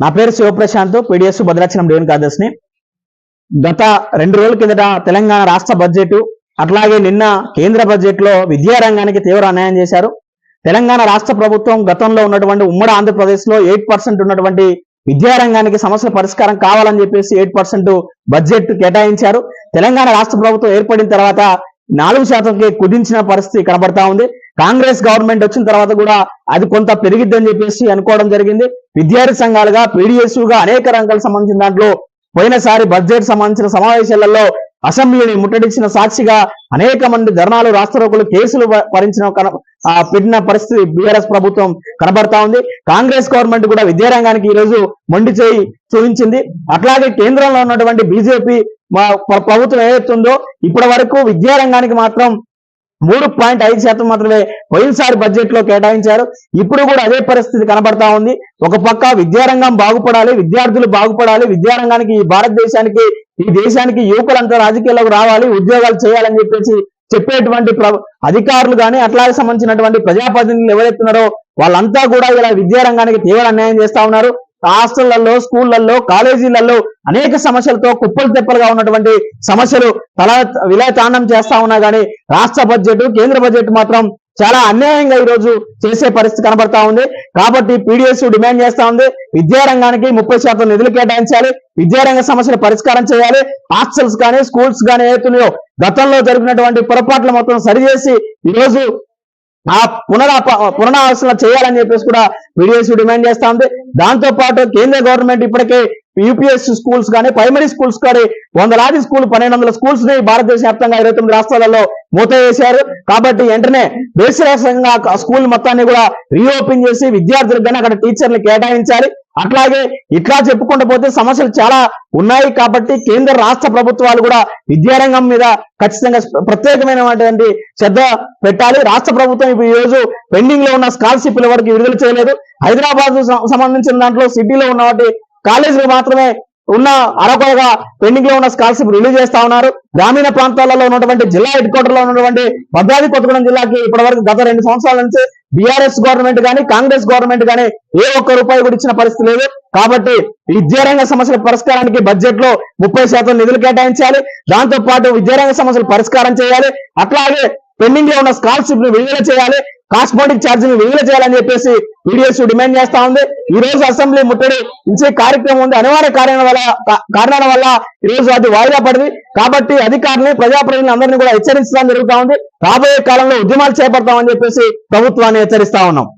నా పేరు శివప్రశాంత్ పీడిఎస్ భద్రాచలం దేవుని కార్యదర్శిని గత రెండు రోజుల కిందట తెలంగాణ రాష్ట్ర బడ్జెట్ అట్లాగే నిన్న కేంద్ర బడ్జెట్లో విద్యారంగానికి తీవ్ర అన్యాయం చేశారు. తెలంగాణ రాష్ట్ర ప్రభుత్వం గతంలో ఉన్నటువంటి ఉమ్మడి ఆంధ్రప్రదేశ్లో ఎయిట్ పర్సెంట్ ఉన్నటువంటి విద్యారంగానికి సమస్యల పరిష్కారం కావాలని చెప్పేసి ఎయిట్ పర్సెంట్ బడ్జెట్ కేటాయించారు. తెలంగాణ రాష్ట్ర ప్రభుత్వం ఏర్పడిన తర్వాత నాలుగు శాతంకి కుదించిన పరిస్థితి కనబడతా ఉంది. కాంగ్రెస్ గవర్నమెంట్ వచ్చిన తర్వాత కూడా అది కొంత పెరిగిద్దని చెప్పేసి అనుకోవడం జరిగింది. విద్యార్థి సంఘాలుగా పీడిఎస్యుగా గా అనేక రంగాలకు సంబంధించిన దాంట్లో పోయినసారి బడ్జెట్ సంబంధించిన సమావేశాలలో అసెంబ్లీని ముట్టడించిన సాక్షిగా అనేక మంది ధర్నాలు రాష్ట్రోకులు కేసులు భరించిన పెట్టిన పరిస్థితి బీఆర్ఎస్ ప్రభుత్వం కనబడతా ఉంది. కాంగ్రెస్ గవర్నమెంట్ కూడా విద్యారంగానికి ఈ రోజు మొండి చేయి చూపించింది. అట్లాగే కేంద్రంలో ఉన్నటువంటి బీజేపీ ప్రభుత్వం ఏదైతుందో ఇప్పటి వరకు విద్యారంగానికి మాత్రం మూడు పాయింట్ ఐదు శాతం మాత్రమే పోయినసారి బడ్జెట్లో కేటాయించారు. ఇప్పుడు కూడా అదే పరిస్థితి కనబడతా ఉంది. ఒక పక్క విద్యారంగం బాగుపడాలి విద్యార్థులు బాగుపడాలి విద్యారంగానికి ఈ భారతదేశానికి ఈ దేశానికి యువకులంతా రాజకీయాల్లోకి రావాలి ఉద్యోగాలు చేయాలని చెప్పేసి చెప్పేటువంటి ప్ర- అధికారులు కానీ అట్లాగే సంబంధించినటువంటి ప్రజాప్రతినిధులు ఎవరైతున్నారో వాళ్ళంతా కూడా ఇలా విద్యారంగానికి తీవ్ర అన్యాయం చేస్తా ఉన్నారు. హాస్టళ్ళలో స్కూళ్ళలో కాలేజీలలో అనేక సమస్యలతో కుప్పలు తెప్పలుగా ఉన్నటువంటి సమస్యలు తల విలయతాండం చేస్తా ఉన్నా గానీ రాష్ట్ర బడ్జెట్ కేంద్ర బడ్జెట్ మాత్రం చాలా అన్యాయంగా ఈ రోజు చేసే పరిస్థితి కనబడతా ఉంది. కాబట్టి పీడిఎస్ డిమాండ్ చేస్తా ఉంది. విద్యారంగానికి ముప్పై శాతం నిధులు కేటాయించాలి. విద్యారంగ సమస్యలు పరిష్కారం చేయాలి. హాస్టల్స్ కానీ స్కూల్స్ కానీ ఏతున్నాయో గతంలో జరిగినటువంటి పొరపాట్లు మొత్తం సరిచేసి ఈ రోజు ఆ పునరా పునరావసన చేయాలని చెప్పేసి కూడా వీడియోస్ డిమాండ్ చేస్తా ఉంది. దాంతో పాటు కేంద్ర గవర్నమెంట్ ఇప్పటికే యూపీఎస్ స్కూల్స్ కానీ ప్రైమరీ స్కూల్స్ కానీ వందలాది స్కూల్ పన్నెండు వందల స్కూల్స్ని భారతదేశ వ్యాప్తంగా ఇరవై తొమ్మిది రాష్ట్రాలలో మూత వేశారు. కాబట్టి వెంటనే దేశవ్యాప్తంగా ఆ స్కూల్ మొత్తాన్ని కూడా రీఓపెన్ చేసి విద్యార్థులకు కానీ అక్కడ టీచర్లు కేటాయించాలి. అట్లాగే ఇట్లా చెప్పుకుంటూ పోతే సమస్యలు చాలా ఉన్నాయి కాబట్టి కేంద్ర రాష్ట్ర ప్రభుత్వాలు కూడా విద్యారంగం మీద ఖచ్చితంగా ప్రత్యేకమైనటువంటి శ్రద్ధ పెట్టాలి. రాష్ట్ర ప్రభుత్వం ఇప్పుడు ఈ రోజు పెండింగ్లో ఉన్న స్కాలర్షిప్ల వరకు విడుదల చేయలేదు. హైదరాబాద్ సంబంధించిన దాంట్లో సిటీలో ఉన్న వాటి కాలేజీలు మాత్రమే ఉన్న అరకొరగా పెండింగ్లో ఉన్న స్కాలర్షిప్ రిలీజ్ చేస్తా ఉన్నారు. గ్రామీణ ప్రాంతాలలో ఉన్నటువంటి జిల్లా హెడ్ క్వార్టర్లో ఉన్నటువంటి భద్రాద్రి కొత్తగూడెం జిల్లాకి ఇప్పటి వరకు గత రెండు సంవత్సరాల నుంచి బీఆర్ఎస్ గవర్నమెంట్ కానీ కాంగ్రెస్ గవర్నమెంట్ కానీ ఏ ఒక్క రూపాయి కూడా ఇచ్చిన పరిస్థితి లేదు. కాబట్టి విద్యారంగ సమస్యల పరిష్కారానికి బడ్జెట్లో ముప్పై శాతం నిధులు కేటాయించాలి. దాంతో పాటు విద్యారంగ సమస్యలు పరిష్కారం చేయాలి. అట్లాగే పెండింగ్లో ఉన్న స్కాలర్షిప్ను విడుదల చేయాలి. కాస్మోటిక్ ఛార్జీని విడుదల చేయాలని చెప్పేసి వీడియోస్ డిమాండ్ చేస్తా ఉంది. ఈ రోజు అసెంబ్లీ ముట్టడి ఇచ్చే కార్యక్రమం ఉంది. అనివార్య కారణాల వల్ల కారణాల వల్ల ఈ రోజు అది వాయిదా పడింది. కాబట్టి అధికారులు ప్రజాప్రతినిధులు అందరినీ కూడా హెచ్చరించడం జరుగుతా ఉంది. రాబోయే కాలంలో ఉద్యమాలు చేపడతామని చెప్పేసి ప్రభుత్వాన్ని హెచ్చరిస్తా ఉన్నాం.